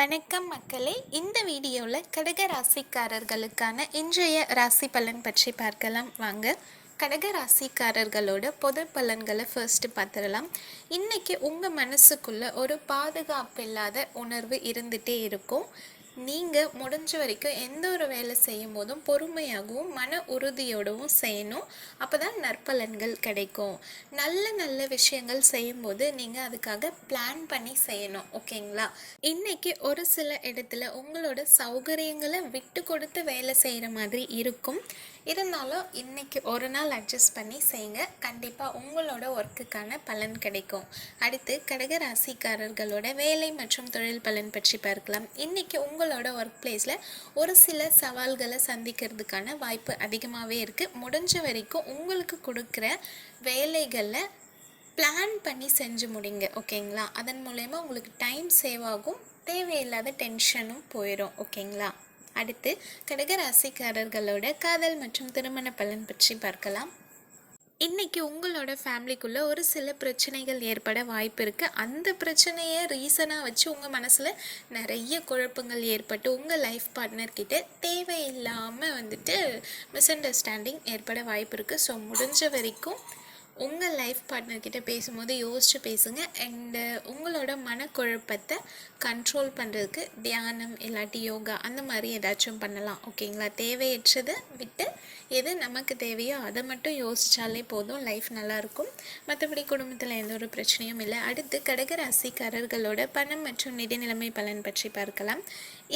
வணக்கம் மக்களே. இந்த வீடியோவில் கடக ராசிக்காரர்களுக்கான இன்றைய ராசி பலன் பற்றி பார்க்கலாம். வாங்க. கடக ராசிக்காரர்களோட பொது பலன்களை ஃபர்ஸ்ட் பார்த்துடலாம். இன்றைக்கி உங்கள் மனசுக்குள்ளே ஒரு பாதுகாப்பு இல்லாத உணர்வு இருந்துகிட்டே இருக்கும். நீங்கள் முடிஞ்ச வரைக்கும் எந்த ஒரு வேலை செய்யும் போதும் பொறுமையாகவும் மன உறுதியோடவும் செய்யணும். அப்போ தான் நற்பலன்கள் கிடைக்கும். நல்ல நல்ல விஷயங்கள் செய்யும்போது நீங்கள் அதுக்காக பிளான் பண்ணி செய்யணும். ஓகேங்களா? இன்னைக்கு ஒரு சில இடத்துல உங்களோட சௌகரியங்களை விட்டு கொடுத்து வேலை செய்கிற மாதிரி இருக்கும். இருந்தாலும் இன்னைக்கு ஒரு நாள் அட்ஜஸ்ட் பண்ணி செய்யுங்க. கண்டிப்பாக உங்களோட ஒர்க்குக்கான பலன் கிடைக்கும். அடுத்து கடக ராசிக்காரர்களோட வேலை மற்றும் தொழில் பலன் பற்றி பார்க்கலாம். இன்னைக்கு உங்களோட ஒர்க் பிளேஸில் ஒரு சில சவால்களை சந்திக்கிறதுக்கான வாய்ப்பு அதிகமாகவே இருக்குது முடிஞ்ச வரைக்கும் உங்களுக்கு கொடுக்குற வேலைகளில் பிளான் பண்ணி செஞ்சு முடிங்க ஓகேங்களா அதன் மூலயமா உங்களுக்கு டைம் சேவ் ஆகும். தேவையில்லாத டென்ஷனும் போயிடும் ஓகேங்களா அடுத்து கடகராசிக்காரர்களோட காதல் மற்றும் திருமண பலன் பற்றி பார்க்கலாம். இன்றைக்கி உங்களோட ஃபேமிலிக்குள்ளே ஒரு சில பிரச்சனைகள் ஏற்பட வாய்ப்பு இருக்குது அந்த பிரச்சனையை ரீசனாக வச்சு உங்கள் மனசில் நிறைய குழப்பங்கள் ஏற்பட்டு உங்கள் லைஃப் பார்ட்னர்கிட்ட தேவையில்லாமல் வந்துட்டு மிஸ் அண்டர்ஸ்டாண்டிங் ஏற்பட வாய்ப்பு இருக்குது ஸோ முடிஞ்ச வரைக்கும் உங்கள் லைஃப் பார்ட்னர்கிட்ட பேசும்போது யோசித்து பேசுங்க. அண்டு உங்களோட மனக்குழப்பத்தை கண்ட்ரோல் பண்ணுறதுக்கு தியானம் இல்லாட்டி யோகா அந்த மாதிரி ஏதாச்சும் பண்ணலாம். ஓகேங்களா தேவையற்றதை விட்டு எது நமக்கு தேவையோ அதை மட்டும் யோசித்தாலே போதும். லைஃப் நல்லாயிருக்கும் மற்றபடி குடும்பத்தில் எந்த ஒரு பிரச்சனையும் இல்லை. அடுத்து கடக ராசிக்காரர்களோட பணம் மற்றும் நிதி நிலைமை பலன் பற்றி பார்க்கலாம்.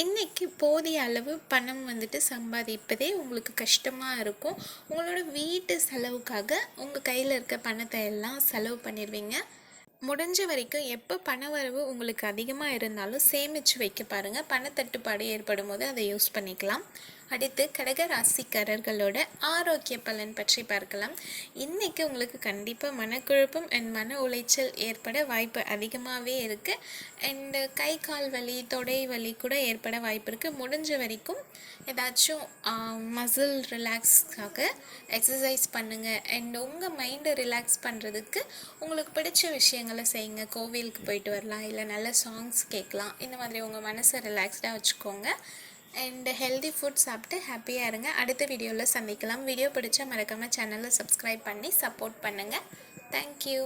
இன்றைக்கி போதிய அளவு பணம் வந்துட்டு சம்பாதிப்பதே உங்களுக்கு கஷ்டமாக இருக்கும். உங்களோட வீட்டு செலவுக்காக உங்கள் கையில் இருக்க பணத்தை எல்லாம் செலவு பண்ணிடுவீங்க முடிஞ்ச வரைக்கும் எப்போ பண வரவு உங்களுக்கு அதிகமாக இருந்தாலும் சேமித்து வைக்க பாருங்கள் பணத்தட்டுப்பாடு ஏற்படும் போது அதை யூஸ் பண்ணிக்கலாம். அடுத்து கடக ராசிக்காரர்களோட ஆரோக்கிய பலன் பற்றி பார்க்கலாம். இன்றைக்கி உங்களுக்கு கண்டிப்பாக மனக்குழப்பம் அண்ட் மன உளைச்சல் ஏற்பட வாய்ப்பு அதிகமாகவே இருக்குது அண்டு கை கால் வலி தொடை வலி கூட ஏற்பட வாய்ப்பு இருக்குது முடிஞ்ச வரைக்கும் ஏதாச்சும் மசில் ரிலாக்ஸ்க்காக எக்ஸசைஸ் பண்ணுங்கள் அண்ட் உங்கள் மைண்டை ரிலாக்ஸ் பண்ணுறதுக்கு உங்களுக்கு பிடிச்ச விஷயங்களை செய்யுங்க. கோவிலுக்கு போயிட்டு வரலாம். இல்லை நல்ல சாங்ஸ் கேட்கலாம். இந்த மாதிரி உங்கள் மனசை ரிலாக்ஸ்டாக வச்சுக்கோங்க. அண்ட் ஹெல்தி ஃபுட் சாப்பிட்டு ஹாப்பியாக இருங்க. அடுத்த வீடியோவில் சந்திக்கலாம். வீடியோ பிடிச்சா மறக்காமல் சேனலை சப்ஸ்கிரைப் பண்ணி சப்போர்ட் பண்ணுங்கள் தேங்க்யூ